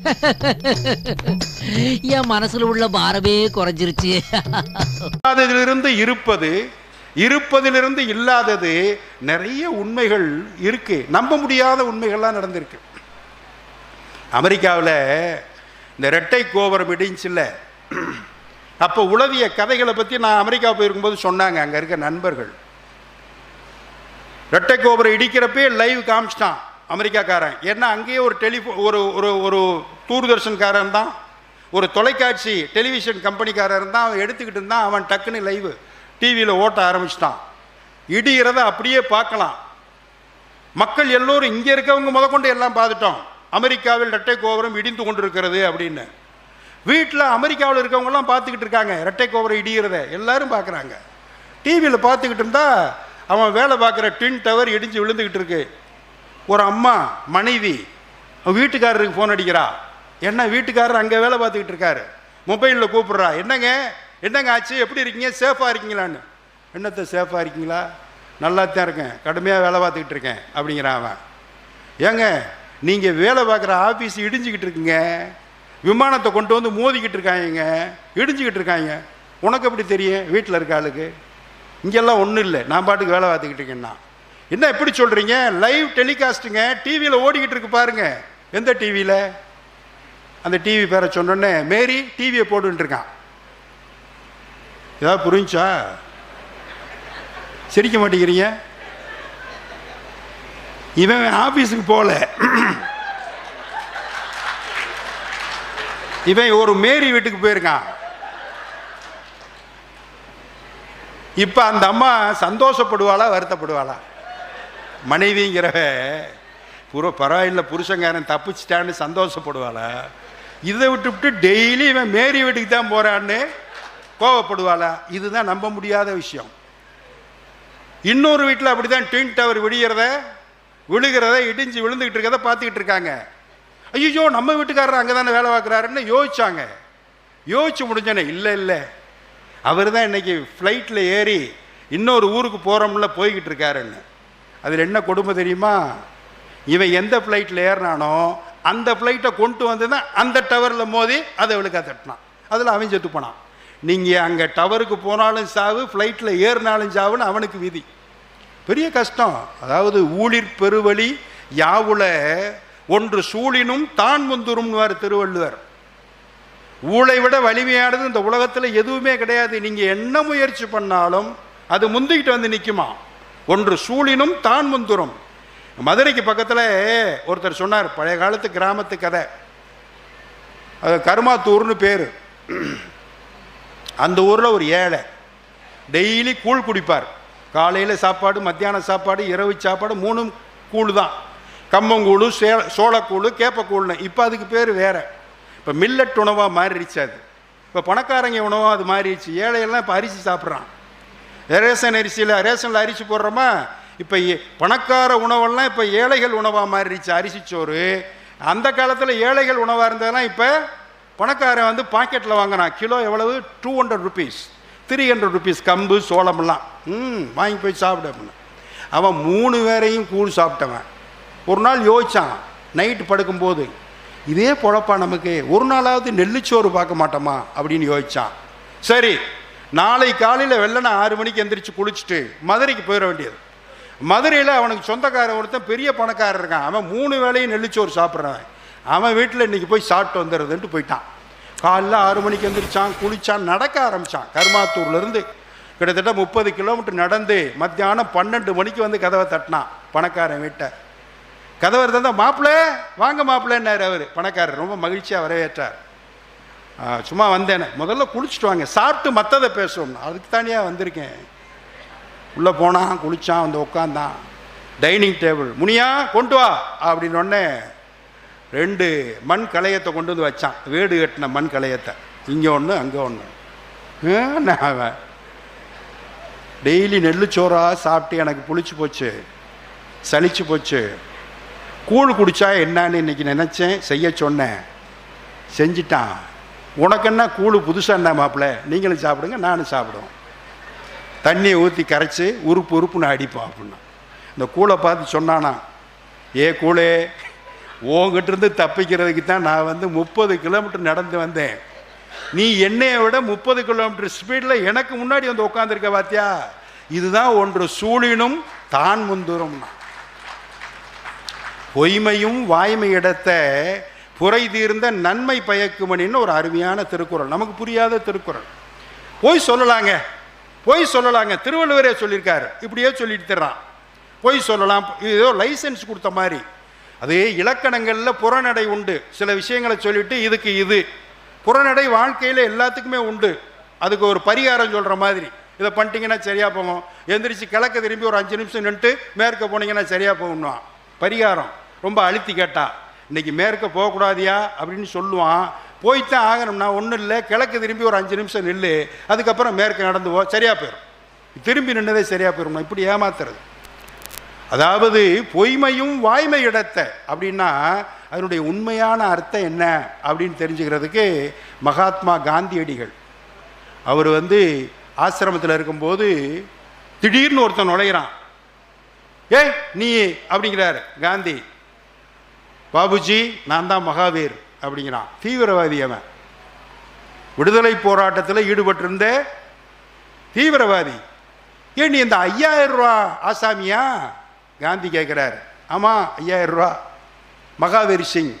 என் மனசுல உள்ள பாரமே குறைஞ்சிருச்சு. இல்லாததிலிருந்து இருப்பது இருப்பதிலிருந்து இல்லாதது நிறைய உண்மைகள் இருக்கு. நம்ப முடியாத உண்மைகள்லாம் நடந்திருக்கு. அமெரிக்காவில் இந்த ரெட்டை கோபுரம் இடிஞ்சில்ல அப்போ உளவிய கதைகளை பற்றி நான் அமெரிக்கா போயிருக்கும்போது சொன்னாங்க அங்கே இருக்க நண்பர்கள். ரெட்டை கோபுரம் இடிக்கிறப்பே லைவ் காமிச்சிட்டான். அமெரிக்காக்காரன். ஏன்னா அங்கேயே ஒரு டெலிஃபோ ஒரு ஒரு ஒரு தூர்தர்ஷன்காரன் தான். ஒரு தொலைக்காட்சி டெலிவிஷன் கம்பெனிக்காரன் தான். அவன் எடுத்துக்கிட்டு இருந்தான். அவன் டக்குன்னு லைவ் டிவியில் ஓட்ட ஆரம்பிச்சிட்டான். இடிகிறத அப்படியே பார்க்கலாம். மக்கள் எல்லோரும் இங்கே இருக்கவங்க முதற்கொண்டு எல்லாம் பார்த்துட்டோம். அமெரிக்காவில் ரெட்டை கோபுரம் இடிந்து கொண்டிருக்கிறது அப்படின்னு. வீட்டில் அமெரிக்காவில் இருக்கவங்கலாம் பார்த்துக்கிட்டு இருக்காங்க. ரெட்டை கோபுரம் இடிகிறத எல்லாரும் பார்க்குறாங்க. டிவியில் பார்த்துக்கிட்டு இருந்தால் அவன் வேலை பார்க்குற டின் டவர் இடிஞ்சு விழுந்துக்கிட்டு இருக்கு. ஒரு அம்மா மனைவி வீட்டுக்காரருக்கு ஃபோன் அடிக்கிறா. என்ன வீட்டுக்காரர் அங்கே வேலை பார்த்துக்கிட்டு இருக்காரு. மொபைலில் கூப்பிட்றா. என்னங்க? என்னங்க ஆச்சு? எப்படி இருக்கீங்க? சேஃபாக இருக்கீங்களான்னு. என்னத்தை சேஃபாக இருக்கீங்களா? நல்லா தான் இருக்கேன். கடுமையாக வேலை பார்த்துக்கிட்டு இருக்கேன் அப்படிங்கிறான் அவன். ஏங்க நீங்கள் வேலை பார்க்குற ஆஃபீஸ் இடிஞ்சிக்கிட்டு இருக்குங்க. விமானத்தை கொண்டு வந்து மோதிக்கிட்டு இருக்காங்க இடிஞ்சிக்கிட்டு இருக்காங்க உனக்கு எப்படி தெரியும்? வீட்டில் இருக்க ஆளுக்கு. இங்கெல்லாம் ஒன்றும் இல்லை. நான் பாட்டுக்கு வேலை பார்த்துக்கிட்டு இருக்கேன்னா. என்ன எப்படி சொல்கிறீங்க லைவ் டெலிகாஸ்ட்டுங்க டிவியில் ஓடிக்கிட்டு இருக்கு பாருங்க. எந்த டிவியில் அந்த டிவி பேரை சொன்னோன்னே மேரி டிவியை போட்டுருக்கான் இருக்கான். ஏதாவது புரிஞ்சா? சிரிக்க மாட்டேங்கிறீங்க? இவன் ஆபீஸுக்கு போகல. இவன் ஒரு மேரி வீட்டுக்கு போயிருக்கான். இப்ப அந்த அம்மா சந்தோஷப்படுவாளா வருத்தப்படுவாளா? மனைவிங்கிறவ புற பரவாயில்ல புருஷங்காரன் தப்பிச்சிட்டான்னு சந்தோஷப்படுவாளா. இதை விட்டுவிட்டு டெய்லி இவன் மேரி வீட்டுக்கு தான் போகிறான்னு கோவப்படுவாளா. இதுதான் நம்ப முடியாத விஷயம். இன்னொரு வீட்டில் அப்படி தான் ட்வின் டவர் விடிகிறத விழுகிறத இடிஞ்சு விழுந்துக்கிட்டு இருக்கிறத பார்த்துக்கிட்டு இருக்காங்க. ஐயோ நம்ம வீட்டுக்காரர் அங்கே தானே வேலை பார்க்குறாருன்னு யோசிச்சாங்க. யோசிச்சு முடிஞ்சோன்னே இல்லை இல்லை. அவர் தான் இன்னைக்கு ஃப்ளைட்டில் ஏறி இன்னொரு ஊருக்கு போகிறோம்ல போய்கிட்டு இருக்காருன்னு. அதில் என்ன கொடுமை தெரியுமா? இவன் எந்த ஃப்ளைட்டில் ஏறினானோ அந்த ஃப்ளைட்டை கொண்டு வந்து தான் அந்த டவரில் மோதி அதை விழுக்கா தட்டினான். அதில் அவன் செத்து போனான். நீங்கள் அங்கே டவருக்கு போனாலும் சாவு ஃப்ளைட்டில் ஏறினாலும் சாவுன்னு அவனுக்கு விதி. பெரிய கஷ்டம். அதாவது ஊழிற் பெருவழி யாவுல ஒன்று சூழினும் தான் முந்துரும்னுவார் திருவள்ளுவர். ஊழை விட வலிமையானது இந்த உலகத்தில் எதுவுமே கிடையாது. நீங்கள் என்ன முயற்சி பண்ணாலும் அது முந்திக்கிட்டு வந்து நிற்குமா ஒன்று சூழினும் தான் முந்துரும் மதுரைக்கு பக்கத்தில் ஒருத்தர் சொன்னார் பழைய காலத்து கிராமத்து கதை. அது கருமாத்தூர்னு பேர். அந்த ஊரில் ஒரு ஏழை டெய்லி கூழ் குடிப்பார். காலையில் சாப்பாடு மத்தியான சாப்பாடு இரவு சாப்பாடு மூணும் கூழ் தான். கம்மங்கூழ் சே சோளக்கூழு கேப்பக்கூழ்னு. இப்போ அதுக்கு பேர் வேறு. இப்போ மில்லட் உணவாக மாறிடுச்சு அது. இப்போ பணக்காரங்க உணவாக அது மாறிடுச்சு. ஏழையெல்லாம் இப்போ அரிசி சாப்பிட்றான். ரேஷன் அரிசியில் ரேஷனில் அரிசி போடுறோமா? இப்போ ஏ- பணக்கார உணவெல்லாம் இப்போ ஏழைகள் உணவாக மாறிடுச்சு அரிசி சோறு. அந்த காலத்தில் ஏழைகள் உணவாக இருந்ததெல்லாம் இப்போ பணக்காரன் வந்து பாக்கெட்டில் வாங்கினான் கிலோ எவ்வளவு? Two hundred rupees three hundred rupees கம்பு சோளமெல்லாம். ம் வாங்கி போய் சாப்பிட அப்படின்னு. அவன் மூணு பேரையும் கூழ் சாப்பிட்டவன். ஒரு நாள் யோசித்தான் நைட்டு படுக்கும்போது இதே பொழப்பா நமக்கு ஒரு நாளாவது நெல்லுச்சோறு பார்க்க மாட்டோமா? அப்படின்னு யோசிச்சான். சரி நாளை காலையில் வெள்ளனை ஆறு மணிக்கு எந்திரிச்சு குளிச்சுட்டு மதுரைக்கு போயிட வேண்டியது. மதுரையில் அவனுக்கு சொந்தக்காரன் ஒருத்தன் பெரிய பணக்காரர் இருக்கான். அவன் மூணு வேளையும் நெல்லிச்சோறு சாப்பிட்றவன் அவன் வீட்டில் இன்னைக்கு போய் சாப்பிட்டு வந்துடுறதுன்ட்டு போயிட்டான். காலைல ஆறு மணிக்கு எந்திரிச்சான் குளித்தான் நடக்க ஆரம்பித்தான் கருமாத்தூர்லேருந்து கிட்டத்தட்ட முப்பது கிலோமீட்டர் நடந்து மத்தியானம் பன்னெண்டு மணிக்கு வந்து கதவை தட்டினான் பணக்காரன் வீட்டை. கதவை இருந்தால் மாப்பிள்ளை வாங்க மாப்பிள்ளைன்னாரு அவர். பணக்காரர் ரொம்ப மகிழ்ச்சியாக வரவேற்றார். சும்மா வந்தேனே. முதல்ல குளிச்சுட்டு வாங்க. சாப்பிட்டு மற்றதை பேசுவோம். அதுக்கு தானியாக வந்திருக்கேன். உள்ளே போனான் குளிச்சான் வந்து உட்காந்தான் டைனிங் டேபிள். முனியா கொண்டு வா. அப்படின்னு ரெண்டு மண் கலையத்தை கொண்டு வந்து வச்சான். வீடு கட்டின மண் கலையத்தை இங்கே ஒன்று அங்கே ஒன்று அவன் டெய்லி நெல்லுச்சோறா சாப்பிட்டு எனக்கு புளிச்சு போச்சு சளிச்சு போச்சு. கூழ் குடித்தா என்னன்னு இன்றைக்கி நினச்சேன் செய்ய சொன்னேன். செஞ்சிட்டான். உனக்கு என்ன கூழ் புதுசாக என்ன மாப்பிள்ள நீங்களும் சாப்பிடுங்க நானும் சாப்பிடுவோம். தண்ணியை ஊற்றி கரைச்சி உறுப்பு உறுப்புன்னு அடிப்போம் அப்படின்னா. இந்த கூழை பார்த்து சொன்னானா ஏ கூழே உங்ககிட்ட இருந்து தப்பிக்கிறதுக்கு தான் நான் வந்து முப்பது கிலோமீட்டர் நடந்து வந்தேன். நீ என்னையை விட முப்பது கிலோமீட்டர் ஸ்பீடில் எனக்கு முன்னாடி வந்து உட்காந்துருக்க பாத்தியா? இதுதான் ஒன்று சூழினும் தான் முந்துரும்னா பொய்மையும் வாய்மை இடத்தை புரை தீர்ந்த நன்மை பயக்குமணின்னு ஒரு அருமையான திருக்குறள். நமக்கு புரியாத திருக்குறள். போய் சொல்லலாங்க. போய் சொல்லலாங்க. திருவள்ளுவரே சொல்லியிருக்காரு. இப்படியே சொல்லிட்டு தர்றான். போய் சொல்லலாம். ஏதோ லைசன்ஸ் கொடுத்த மாதிரி. அது இலக்கணங்களில் புறநடை உண்டு. சில விஷயங்களை சொல்லிட்டு இதுக்கு இது. புறநடை வாழ்க்கையில் எல்லாத்துக்குமே உண்டு. அதுக்கு ஒரு பரிகாரம் சொல்கிற மாதிரி. இதை பண்ணிட்டீங்கன்னா சரியாக போகும். எந்திரிச்சு கிழக்க திரும்பி ஒரு அஞ்சு நிமிஷம் நின்றுட்டு மேற்க போனீங்கன்னா சரியாக போகணும் பரிகாரம். ரொம்ப அழுத்தி கேட்டால் இன்றைக்கி மேற்க போகக்கூடாதியா அப்படின்னு சொல்லுவான். போய்த்தான் ஆகணும்னா ஒன்றும் இல்லை கிழக்கு திரும்பி ஒரு அஞ்சு நிமிஷம் நில்லு அதுக்கப்புறம் மேற்க நடந்து போ சரியாக போயிடும் திரும்பி நின்றதே சரியாக போயிடும் இப்படி ஏமாத்துறது. அதாவது பொய்மையும் வாய்மை இடத்த அப்படின்னா அதனுடைய உண்மையான அர்த்தம் என்ன அப்படின்னு தெரிஞ்சுக்கிறதுக்கு மகாத்மா காந்தியடிகள். அவர் வந்து ஆசிரமத்தில் இருக்கும்போது திடீர்னு ஒருத்தன் நுழையிறான். ஏய் நீ அப்படிங்கிறாரு காந்தி. பாபுஜி நான் தான் மகாவீர் அப்படிங்கிறான். தீவிரவாதி அவன். விடுதலை போராட்டத்தில் ஈடுபட்டிருந்த தீவிரவாதி. ஏன் நீ இந்த ஐயாயிரம் ரூபா ஆசாமியா? காந்தி கேட்குறாரு ஆமாம் ஐயாயிரம் ரூபா. மகாவீர் சிங்.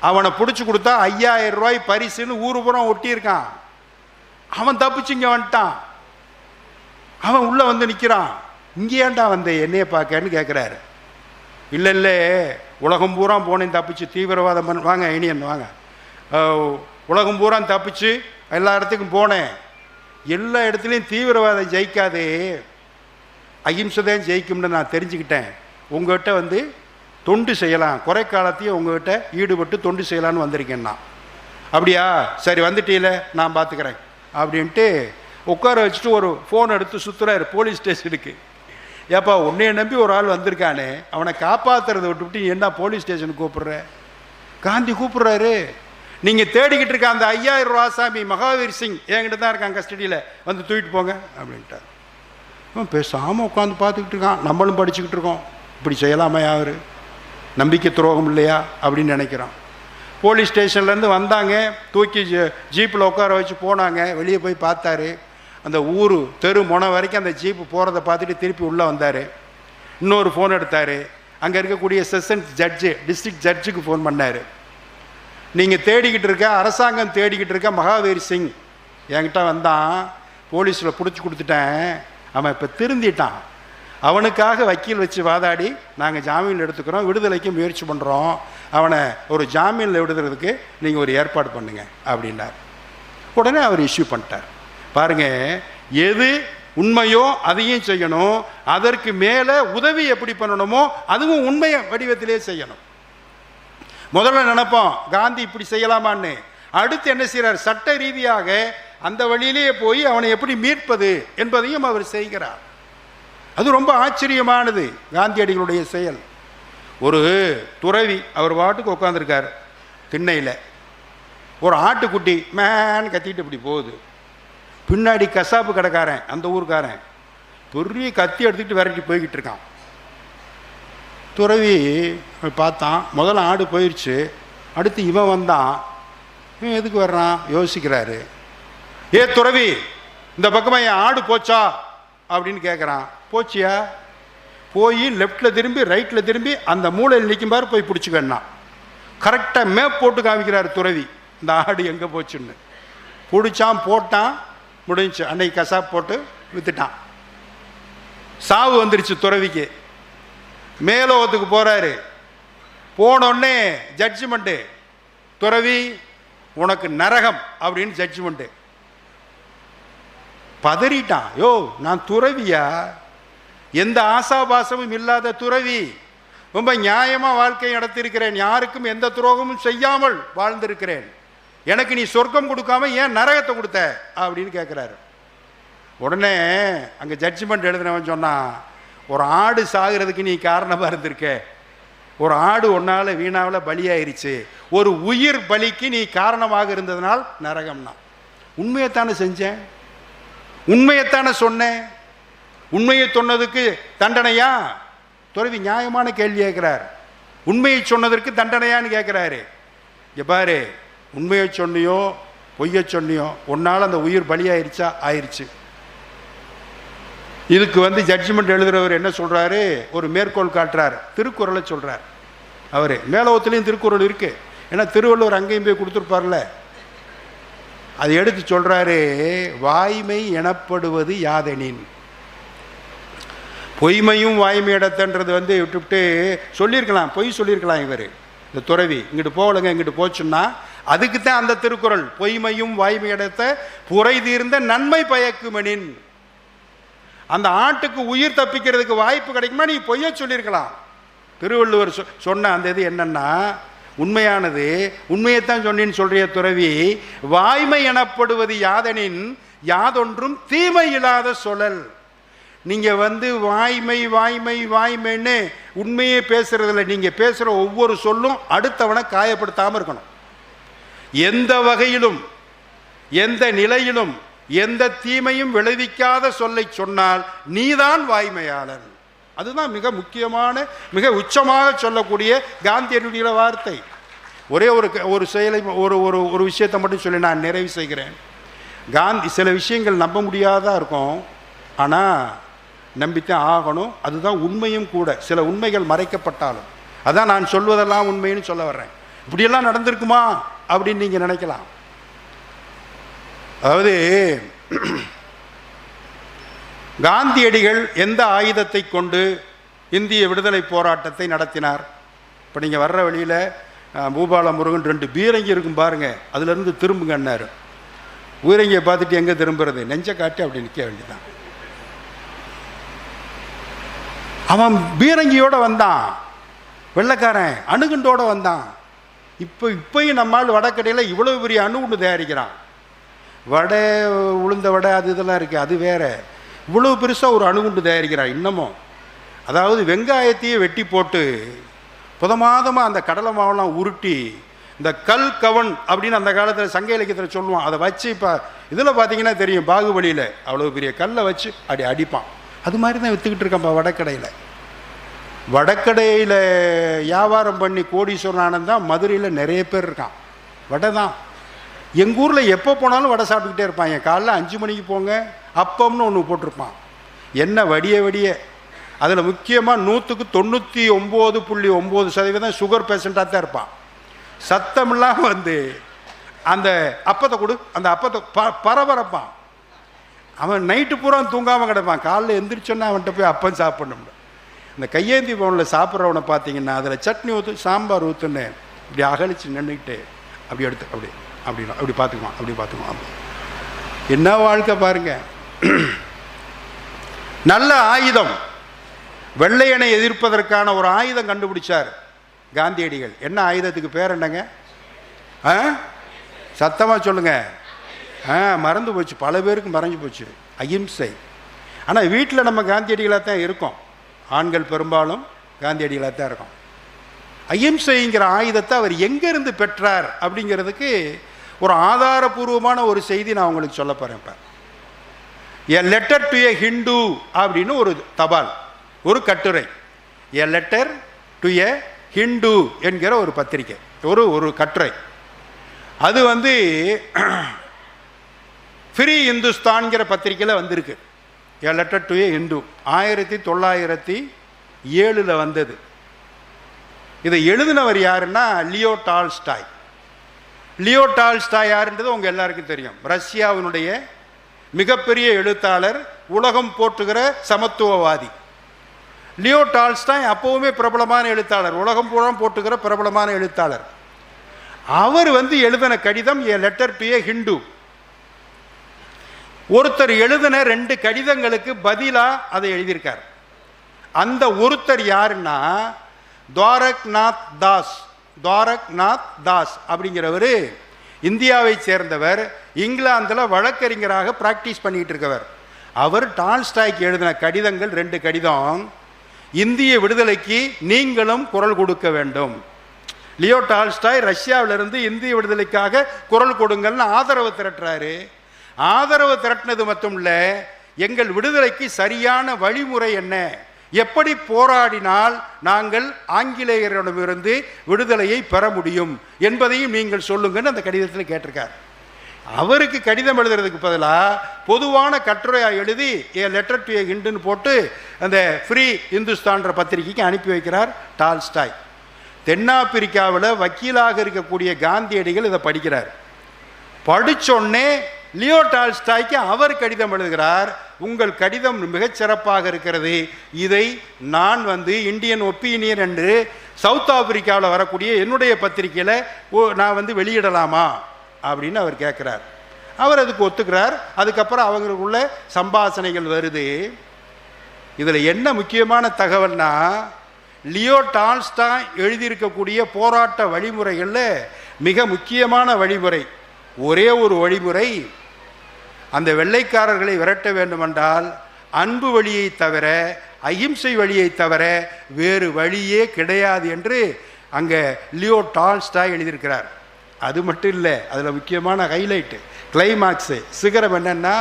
அவனை பிடிச்சி கொடுத்தா ஐயாயிரம் ரூபாய் பரிசுன்னு ஊரு புறம் ஒட்டியிருக்கான். அவன் தப்பிச்சு இங்கே வந்துட்டான். அவன் உள்ளே வந்து நிற்கிறான் இங்கே ஏன்டா வந்த என்னைய பார்க்கன்னு கேட்குறாரு இல்லை இல்லை. உலகம் பூரா போனேன் தப்பிச்சு. தீவிரவாதம் பண்ண வாங்க இனியன் வாங்க. உலகம் பூரா தப்பிச்சு எல்லா இடத்துக்கும் போனேன். எல்லா இடத்துலையும் தீவிரவாதம் ஜெயிக்காதே. அகிம்சதையும் ஜெயிக்கும்னு நான் தெரிஞ்சுக்கிட்டேன். உங்கள்கிட்ட வந்து தொண்டு செய்யலாம். குறை காலத்தையும் உங்கள்கிட்ட ஈடுபட்டு தொண்டு செய்யலான்னு வந்திருக்கேன் நான். அப்படியா? சரி வந்துட்டீல நான் பார்த்துக்கிறேன் அப்படின்ட்டு உட்கார வச்சுட்டு ஒரு ஃபோன் எடுத்து சுற்றுறாரு போலீஸ் ஸ்டேஷனுக்கு ஏப்பா உன்னைய நம்பி ஒரு ஆள் வந்திருக்கானே அவனை காப்பாற்றுறதை விட்டுவிட்டு என்ன போலீஸ் ஸ்டேஷனுக்கு கூப்பிடுற? காந்தி கூப்பிடுறாரு. நீங்கள் தேடிக்கிட்டு இருக்க அந்த ஐயாயிரம் ரூபா சாமி மகாவீர் சிங் என்கிட்ட தான் இருக்கான் கஸ்டடியில். வந்து தூக்கிட்டு போங்க அப்படின்ட்டார். அவன் பேசாமல் உட்காந்து பார்த்துக்கிட்டு இருக்கான். நம்மளும் படிச்சுக்கிட்டு இருக்கோம். இப்படி செய்யலாமா அவர். நம்பிக்கை துரோகம் இல்லையா? அப்படின்னு நினைக்கிறான். போலீஸ் ஸ்டேஷன்லேருந்து வந்தாங்க. தூக்கி ஜீப்பில் உட்கார வச்சு போனாங்க. வெளியே போய் பார்த்தாரு. அந்த ஊர் தெரு முனை வரைக்கும் அந்த ஜீப்பு போகிறத பார்த்துட்டு திருப்பி உள்ளே வந்தார். இன்னொரு ஃபோன் எடுத்தார். அங்கே இருக்கக்கூடிய செஷன்ஸ் ஜட்ஜு டிஸ்ட்ரிக்ட் ஜட்ஜுக்கு ஃபோன் பண்ணார். நீங்கள் தேடிக்கிட்டு இருக்க அரசாங்கம் தேடிக்கிட்டு இருக்க மகாவீர் சிங் என்கிட்ட வந்தான். போலீஸில் பிடிச்சி கொடுத்துட்டேன். அவன் இப்போ திருந்திட்டான். அவனுக்காக வக்கீல் வச்சு வாதாடி நாங்கள் ஜாமீன் எடுத்துக்கிறோம். விடுதலைக்கு முயற்சி பண்ணுறோம் அவனை ஒரு ஜாமீனில் விடுதலுக்கு நீங்கள் ஒரு ஏற்பாடு பண்ணுங்கள் அப்படின்னார். உடனே அவர் இஷ்யூ பண்ணிட்டார். பாருங்க எது உண்மையோ அதையும் செய்யணும். அதற்கு மேலே உதவி எப்படி பண்ணணுமோ அதுவும் உண்மை வடிவத்திலே செய்யணும். முதல்ல நினைப்போம் காந்தி இப்படி செய்யலாமான்னு. அடுத்து என்ன செய்கிறார் சட்ட ரீதியாக அந்த வழியிலேயே போய் அவனை எப்படி மீட்பது என்பதையும் அவர் செய்கிறார். அது ரொம்ப ஆச்சரியமானது காந்தியடிகளுடைய செயல். ஒரு துறவி அவர் பாட்டுக்கு உட்காந்துருக்கார் திண்ணையில். ஒரு ஆட்டுக்குட்டி மேன் கத்திட்டு இப்படி போகுது. பின்னாடி கசாப்பு கடைக்காரன் அந்த ஊருக்காரன். பெரிய கத்தி எடுத்துக்கிட்டு விரட்டி போய்கிட்டு இருக்கான். துறவி பார்த்தான் முதல்ல ஆடு போயிடுச்சு அடுத்து இவன் வந்தான். இவன் எதுக்கு வர்றான்? யோசிக்கிறாரு. ஏ துறவி இந்த பக்கமாக என் ஆடு போச்சா? அப்படின்னு கேட்குறான் போச்சியா? போய் லெஃப்டில் திரும்பி ரைட்டில் திரும்பி அந்த மூலையில் நிற்கும் பாரு போய் பிடிச்சிக்கன்னா. கரெக்டாக மேப் போட்டு காமிக்கிறார் துறவி. இந்த ஆடு எங்கே போச்சுன்னு. பிடிச்சான் போட்டான். முடிஞ்சு அன்னைக்கு கசாப் போட்டு வித்துட்டான். சாவு வந்துருச்சு துறவிக்கு. மேலோகத்துக்கு போகிறாரு போனோடனே ஜட்ஜ்மெண்ட்டு துறவி உனக்கு நரகம் அப்படின்னு ஜட்ஜ்மெண்ட்டு பதறிட்டான். யோ நான் துறவியா? எந்த ஆசாபாசமும் இல்லாத துறவி. ரொம்ப நியாயமாக வாழ்க்கை நடத்தியிருக்கிறேன். யாருக்கும் எந்த துரோகமும் செய்யாமல் வாழ்ந்திருக்கிறேன். எனக்கு நீ சொர்க்கம் கொடுக்காம ஏன் நரகத்தை கொடுத்த? அப்படின்னு கேட்குறாரு உடனே அங்கே ஜட்ஜ்மெண்ட் எழுதினவன் சொன்னான் ஒரு ஆடு சாகிறதுக்கு நீ காரணமாக இருந்திருக்க. ஒரு ஆடு ஒன்றால் வீணாவில் பலியாயிருச்சு. ஒரு உயிர் பலிக்கு நீ காரணமாக இருந்ததுனால் நரகம்னா. உண்மையைத்தானே செஞ்சேன். உண்மையைத்தானே சொன்னேன். உண்மையை சொன்னதுக்கு தண்டனையா? துறவி நியாயமான கேள்வி கேட்குறார் உண்மையை சொன்னதற்கு தண்டனையான்னு கேட்குறாரு இங்க பாரு உண்மையை சொன்னியோ பொய்யை சொன்னியோ உன்னால் அந்த உயிர் பலியாயிருச்சா? ஆயிடுச்சு இதுக்கு வந்து ஜட்ஜ்மெண்ட் எழுதுகிறவர் என்ன சொல்கிறாரு ஒரு மேற்கோள் காட்டுறார். திருக்குறளை சொல்கிறார் அவர். மேலோகத்துலேயும் திருக்குறள் இருக்கு. ஏன்னா திருவள்ளுவர் அங்கேயும் போய் கொடுத்துருப்பார்ல. அதை எடுத்து சொல்கிறாரு வாய்மை எனப்படுவது யாதெனின்? பொய்மையும் வாய்மை இடத்தன்றது வந்து விட்டுவிட்டு சொல்லியிருக்கலாம். பொய் சொல்லியிருக்கலாம் இவர். இந்த துறவி. இங்கிட்டு போகலைங்க இங்கிட்டு போச்சுன்னா அதுக்கு தான் அந்த திருக்குறள் பொய்மையும் வாய்மை இடத்த புரை தீர்ந்த நன்மை பயக்குமெனின். அந்த ஆட்டுக்கு உயிர் தப்பிக்கிறதுக்கு வாய்ப்பு கிடைக்குமா? நீ பொய்ய சொல்லியிருக்கலாம். திருவள்ளுவர் சொ- சொன்ன அந்த இது என்னன்னா உண்மையானது உண்மையைத்தான் சொன்னின்னு சொல்கிற துறவி வாய்மை எனப்படுவது யாதெனின் யாதொன்றும் தீமை இல்லாத சொல்லல். நீங்க வந்து வாய்மை வாய்மை வாய்மைன்னு உண்மையே பேசுறதில்ல. நீங்க பேசுற ஒவ்வொரு சொல்லும் அடுத்தவனை காயப்படுத்தாம இருக்கணும். எந்த வகையிலும் எந்த நிலையிலும் எந்த தீமையும் விளைவிக்காத சொல்லை சொன்னால் நீதான் வாய்மையாளன். அதுதான் மிக முக்கியமான மிக உச்சமாக சொல்லக்கூடிய காந்தியனுடைய வார்த்தை. ஒரே ஒரு ஒரு செயலை ஒரு ஒரு ஒரு விஷயத்தை மட்டும் சொல்லி நான் நிறைவு செய்கிறேன். காந்தி சில விஷயங்கள் நம்ப முடியாதா இருக்கும். ஆனால் நம்பித்தான் ஆகணும். அதுதான் உண்மையும் கூட. சில உண்மைகள் மறைக்கப்பட்டாலும். அதான் நான் சொல்வதெல்லாம் உண்மைன்னு சொல்ல வர்றேன். இப்படியெல்லாம் நடந்திருக்குமா? அப்படின்னு நீங்கள் நினைக்கலாம். அதாவது காந்தியடிகள் எந்த ஆயுதத்தை கொண்டு இந்திய விடுதலை போராட்டத்தை நடத்தினார்? இப்போ நீங்கள் வர்ற வழியில் பூபால முருகன் ரெண்டு பீரங்கி இருக்கும் பாருங்க அதுலேருந்து திரும்புங்கன்னாரு பீரங்கியை பார்த்துட்டு எங்கே திரும்புறது? நெஞ்ச காட்டி அப்படி நிற்க வேண்டியதான் அவன் பீரங்கியோட வந்தான். வெள்ளைக்காரன் அணுகுண்டோடு வந்தான். இப்போ இப்பயும் நம்மால் வடக்கடையில் இவ்வளோ பெரிய அணு ஒன்று தயாரிக்கிறான். வடை உளுந்த வடை அது இதெல்லாம் இருக்குது அது வேறு. இவ்வளோ பெருசாக ஒரு அணுகுண்டு தயாரிக்கிறான் இன்னமும். அதாவது வெங்காயத்தையே வெட்டி போட்டு புதமாதமாக அந்த கடலை மாவெல்லாம் உருட்டி இந்த கல் கவன் அப்படின்னு அந்த காலத்தில் சங்க இலக்கியத்தில் சொல்லுவான். அதை வச்சு இப்போ இதில் பார்த்தீங்கன்னா தெரியும் பாகுபலியில் அவ்வளோ பெரிய கல்லை வச்சு அப்படி அடிப்பான். அது மாதிரி தான் விற்றுக்கிட்டு இருக்கான்ப்பா வடக்கடையில் வடக்கடையில் வியாபாரம் பண்ணி கோடீஸ்வரன் தான் மதுரையில் நிறைய பேர் இருக்கான். வடை தான். எங்கள் ஊரில் எப்போ போனாலும் வடை சாப்பிட்டுக்கிட்டே இருப்பான். என் காலைல அஞ்சு மணிக்கு போங்க அப்பம்னு ஒன்று போட்டிருப்பான். என்ன வடிய வடிய. அதில் முக்கியமாக நூற்றுக்கு தொண்ணூற்றி ஒம்பது புள்ளி ஒம்பது சதவீதம் சுகர் பேஷண்ட்டாக தான் இருப்பான். சத்தமெல்லாம் வந்து அந்த அப்பத்தை கொடு அந்த அப்பத்தை ப பரபரப்பான். அவன் நைட்டு பூரா தூங்காமல் கிடப்பான். காலைல எந்திரிச்சோன்னா அவன்கிட்ட போய் அப்பம் சாப்பிடணும் இந்த கையேந்தி பவனில் சாப்பிட்றவனை பார்த்தீங்கன்னா அதில் சட்னி ஊற்று சாம்பார் ஊற்றுன்னு இப்படி அகழிச்சு நின்றுக்கிட்டு அப்படி எடுத்து அப்படி அப்படி அப்படி பார்த்துக்குவான் அப்படி பார்த்துக்குவான் என்ன வாழ்க்கை பாருங்க. நல்ல ஆயுதம். வெள்ளையனை எதிர்ப்பதற்கான ஒரு ஆயுதம் கண்டுபிடிச்சார் காந்தியடிகள். என்ன ஆயுதத்துக்கு பேர் என்னங்க? ஆ? சத்தமாக சொல்லுங்க. ஆ மறந்து போச்சு. பல பேருக்கு மறைஞ்சு போச்சு. அகிம்சை ஆனால் வீட்டில் நம்ம காந்தியடிகளாக தான் இருக்கோம். ஆண்கள் பெரும்பாலும் காந்தியடிகளாக தான் இருக்கும். அகிம்சைங்கிற ஆயுதத்தை அவர் எங்கேருந்து பெற்றார் அப்படிங்கிறதுக்கு ஒரு ஆதாரபூர்வமான ஒரு செய்தி நான் உங்களுக்கு சொல்ல போகிறேன் இப்போ. A letter to a Hindu அப்படின்னு ஒரு தபால் ஒரு கட்டுரை. A letter to a Hindu என்கிற ஒரு பத்திரிக்கை ஒரு ஒரு கட்டுரை. அது வந்து ஃப்ரீ இந்துஸ்தான்கிற பத்திரிக்கையில் வந்திருக்கு. A letter to a Hindu ஆயிரத்தி தொள்ளாயிரத்தி ஏழில் வந்தது. இதை எழுதினவர் யாருன்னா லியோ டால்ஸ்டாய். லியோ டால்ஸ்டாய் யாருன்றது உங்கள் எல்லாருக்கும் தெரியும். ரஷ்யாவினுடைய மிகப்பெரிய எழுத்தாளர் உலகம் போற்றுகிற சமத்துவவாதி. லியோ டால்ஸ்டாய் அப்போவுமே பிரபலமான எழுத்தாளர் உலகம் பூரா போட்டுக்கிற பிரபலமான எழுத்தாளர். அவர் வந்து எழுதின கடிதம் a letter to a Hindu ஒருத்தர் எழுதின ரெண்டு கடிதங்களுக்கு பதிலாக அதை எழுதியிருக்கார். அந்த ஒருத்தர் யாருன்னா துவாரக்நாத் தாஸ். துவாரக்நாத் தாஸ் அப்படிங்கிறவர் இந்தியாவை சேர்ந்தவர் இங்கிலாந்தில் வழக்கறிஞராக ப்ராக்டிஸ் பண்ணிகிட்டு இருக்கவர். அவர் டால்ஸ்டாய்க்கு எழுதின கடிதங்கள் ரெண்டு கடிதம் இந்திய விடுதலைக்கு நீங்களும் குரல் கொடுக்க வேண்டும். லியோ டால்ஸ்டாய் ரஷ்யாவிலிருந்து இந்திய விடுதலைக்காக குரல் கொடுங்கள்னு ஆதரவு திரட்டுறாரு. ஆதரவு திரட்டினது மட்டும் இல்லை எங்கள் விடுதலைக்கு சரியான வழிமுறை என்ன? எப்படி போராடினால் நாங்கள் ஆங்கிலேயரிடமிருந்து விடுதலையை பெற முடியும் என்பதையும் நீங்கள் சொல்லுங்கன்னு அந்த கடிதத்தில் கேட்டிருக்கார். அவருக்கு கடிதம் எழுதுறதுக்கு பதிலாக பொதுவான கட்டுரையாக எழுதி ஏ லெட்டர் டு ஏ ஹிண்டுன்னு போட்டு அந்த ஃப்ரீ இந்துஸ்தான்ற பத்திரிகைக்கு அனுப்பி வைக்கிறார் டால்ஸ்டாய். தென்னாப்பிரிக்காவில் வக்கீலாக இருக்கக்கூடிய காந்தியடிகள் இதை படிக்கிறார். படித்தோடனே லியோ டால்ஸ்டாய்க்கு அவர் கடிதம் எழுதுகிறார். உங்கள் கடிதம் மிகச்சிறப்பாக இருக்கிறது. இதை நான் வந்து இந்தியன் ஒப்பீனியன் என்று சவுத் ஆப்பிரிக்காவில் வரக்கூடிய என்னுடைய பத்திரிகையில் ஓ நான் வந்து வெளியிடலாமா? அப்படின்னு அவர் கேட்குறார். அவர் அதுக்கு ஒத்துக்கிறார். அதுக்கப்புறம் அவங்களுக்குள்ள சம்பாசனைகள் வருது. இதில் என்ன முக்கியமான தகவல்னா லியோ டால்ஸ்டா எழுதியிருக்கக்கூடிய போராட்ட வழிமுறைகளில் மிக முக்கியமான வழிமுறை ஒரே ஒரு வழிமுறை அந்த வெள்ளைக்காரர்களை விரட்ட வேண்டுமென்றால் அன்பு வழியை தவிர அகிம்சை வழியை தவிர வேறு வழியே கிடையாது என்று அங்கே லியோ டால்ஸ்டா எழுதியிருக்கிறார். அது மட்டும் இல்லை அதில் முக்கியமான ஹைலைட்டு கிளைமாக்ஸு சிகரம் என்னன்னா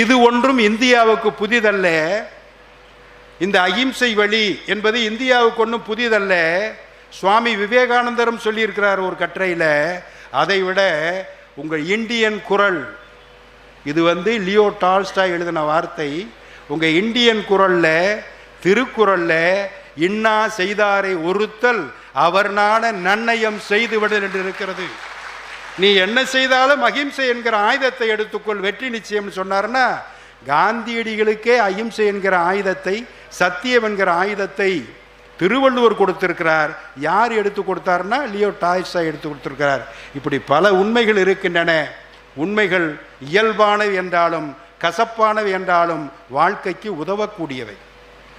இது ஒன்றும் இந்தியாவுக்கு புதிதல்ல. இந்த அகிம்சை வழி என்பது இந்தியாவுக்கு ஒன்றும் புதிதல்ல. சுவாமி விவேகானந்தரும் சொல்லியிருக்கிறார் ஒரு கட்டுரையில் அதை விட உங்கள் இந்தியன் குரல் இது வந்து லியோ டால்ஸ்டா எழுதின வார்த்தை. உங்கள் இந்தியன் குரலில் திருக்குறளில் இன்னா செய்தாரை ஒருத்தல் அவர் நாட நன்னயம் செய்துவிடல் என்று இருக்கிறது. நீ என்ன செய்தாலும் அகிம்சை என்கிற ஆயுதத்தை எடுத்துக்கொள் வெற்றி நிச்சயம்னு சொன்னார்னா காந்தியடிகளுக்கே அகிம்சை என்கிற ஆயுதத்தை சத்தியம் என்கிற ஆயுதத்தை திருவள்ளுவர் கொடுத்திருக்கிறார். யார் எடுத்து கொடுத்தாருன்னா லியோ டாய்ஸா எடுத்து கொடுத்திருக்கிறார். இப்படி பல உண்மைகள் இருக்கின்றன. உண்மைகள் இயல்பானவை என்றாலும் கசப்பானவை என்றாலும் வாழ்க்கைக்கு உதவக்கூடியவை.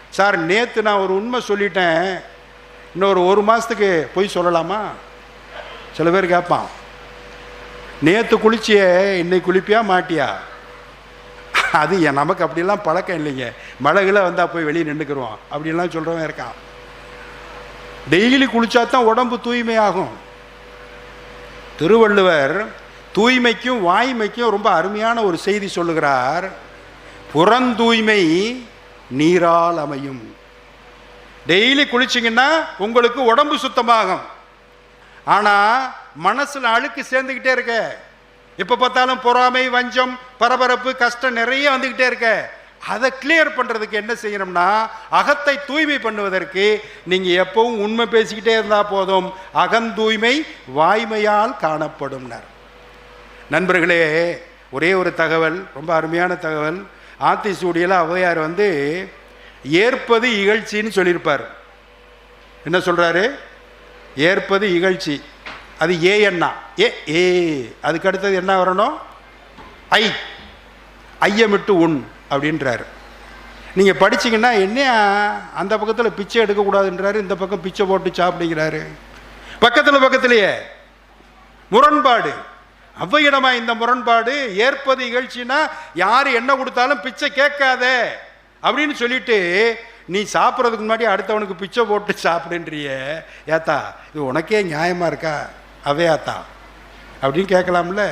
சார் நேற்று நான் ஒரு உண்மை சொல்லிட்டேன். இன்னொரு ஒரு மாதத்துக்கு போய் சொல்லலாமா? சில பேர் கேட்பான். நேற்று குளிச்சியே இன்னைக்கு குளிப்பியா மாட்டியா? அது என் நமக்கு அப்படிலாம் பழக்கம் இல்லைங்க. மழைகளை வந்தால் போய் வெளியே நின்றுக்குருவோம் அப்படிலாம் சொல்கிறவன் இருக்கான். டெய்லி குளிச்சா தான் உடம்பு தூய்மையாகும். திருவள்ளுவர் தூய்மைக்கும் வாய்மைக்கும் ரொம்ப அருமையான ஒரு செய்தி சொல்லுகிறார். புறந்தூய்மை நீரால் அமையும். டெய்லி குளிச்சிங்கன்னா உங்களுக்கு உடம்பு சுத்தமாகும். ஆனால் மனசில் அழுக்கு சேர்ந்துக்கிட்டே இருக்க. எப்போ பார்த்தாலும் பொறாமை வஞ்சம் பரபரப்பு கஷ்டம் நிறைய வந்துக்கிட்டே இருக்க. அதை கிளியர் பண்ணுறதுக்கு என்ன செய்யணும்னா அகத்தை தூய்மை பண்ணுவதற்கு நீங்கள் எப்பவும் உண்மை பேசிக்கிட்டே இருந்தால் போதும். அகந்தூய்மை வாய்மையால் காணப்படும்னார். நண்பர்களே ஒரே ஒரு தகவல் ரொம்ப அருமையான தகவல். ஆத்திசூடியில் ஔவையார் வந்து ஏற்பது இகழ்ச்சின்னு சொல்லியிருப்பார். என்ன சொல்கிறாரு ஏற்பது இகழ்ச்சி. அது ஏ என்ன ஏ ஏ. அதுக்கு அடுத்தது என்ன வரணும்? ஐ. ஐயமிட்டு உண் அப்படின்றாரு. நீங்கள் படிச்சீங்கன்னா என்ன அந்த பக்கத்தில் பிச்சை எடுக்கக்கூடாதுன்றாரு இந்த பக்கம் பிச்சை போட்டு சாப்பிடுங்கிறாரு பக்கத்தில் பக்கத்திலேயே. முரண்பாடு. அவ்வையிடமா இந்த முரண்பாடு? ஏற்பது இகழ்ச்சினா யார் என்ன கொடுத்தாலும் பிச்சை கேட்காதே. அப்படின்னு சொல்லிட்டு நீ சாப்பிட்றதுக்கு முன்னாடி அடுத்தவனுக்கு பிச்சை போட்டு சாப்பிடுன்றிய. ஏத்தா இது உனக்கே நியாயமாக இருக்கா? அவையாத்தா? அப்படின்னு கேட்கலாம்ல.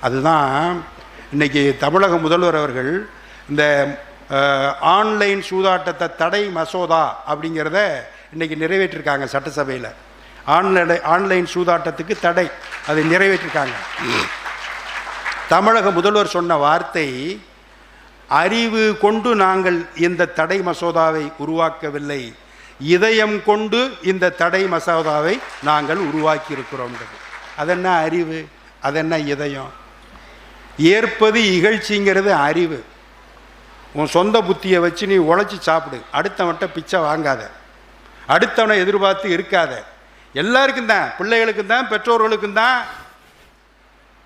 அதுதான் இன்னைக்கு தமிழக முதல்வர் அவர்கள் இந்த ஆன்லைன் சூதாட்டத்தை தடை மசோதா அப்படிங்கிறத இன்றைக்கி நிறைவேற்றிருக்காங்க சட்டசபையில். ஆன்லை ஆன்லைன் சூதாட்டத்துக்கு தடை. அதை நிறைவேற்றிருக்காங்க. தமிழக முதல்வர் சொன்ன வார்த்தை அறிவு கொண்டு நாங்கள் இந்த தடை மசோதாவை உருவாக்கவில்லை. இதயம் கொண்டு இந்த தடை மசோதாவை நாங்கள் உருவாக்கியிருக்கிறோம்ன்றது. அதென்ன அறிவு? அதென்ன இதயம்? ஏற்பது இகழ்ச்சிங்கிறது அறிவு. உன் சொந்த புத்தியை வச்சு நீ உழைச்சி சாப்பிடு. அடுத்தவன்கிட்ட பிச்சை வாங்காத. அடுத்தவனை எதிர்பார்த்து இருக்காத. எல்லாருக்கும் தான் பிள்ளைகளுக்கும் தான் பெற்றோர்களுக்கும் தான்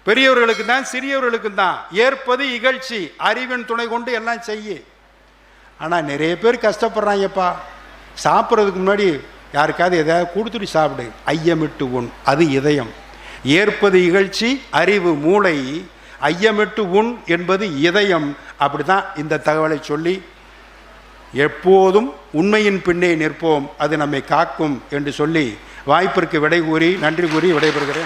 பெரியவர்களுக்கும் தான் சிறியவர்களுக்கும் தான். ஏற்பது இகழ்ச்சி அறிவின் துணை கொண்டு எல்லாம் செய்யு. ஆனால் நிறைய பேர் கஷ்டப்படுறாங்கப்பா. சாப்பிட்றதுக்கு முன்னாடி யாருக்காவது எதாவது கொடுத்துட்டு சாப்பிடு. ஐயமிட்டு உண் அது இதயம். ஏற்பது இகழ்ச்சி அறிவு மூளை. ஐயமிட்டு உண் என்பது இதயம். அப்படி தான் இந்த தகவலை சொல்லி எப்போதும் உண்மையின் பின்னே நிற்போம். அது நம்மை காக்கும் என்று சொல்லி வாய்ப்பிற்கு விடை கூறி நன்றி கூறி விடைபெறுகிறேன்.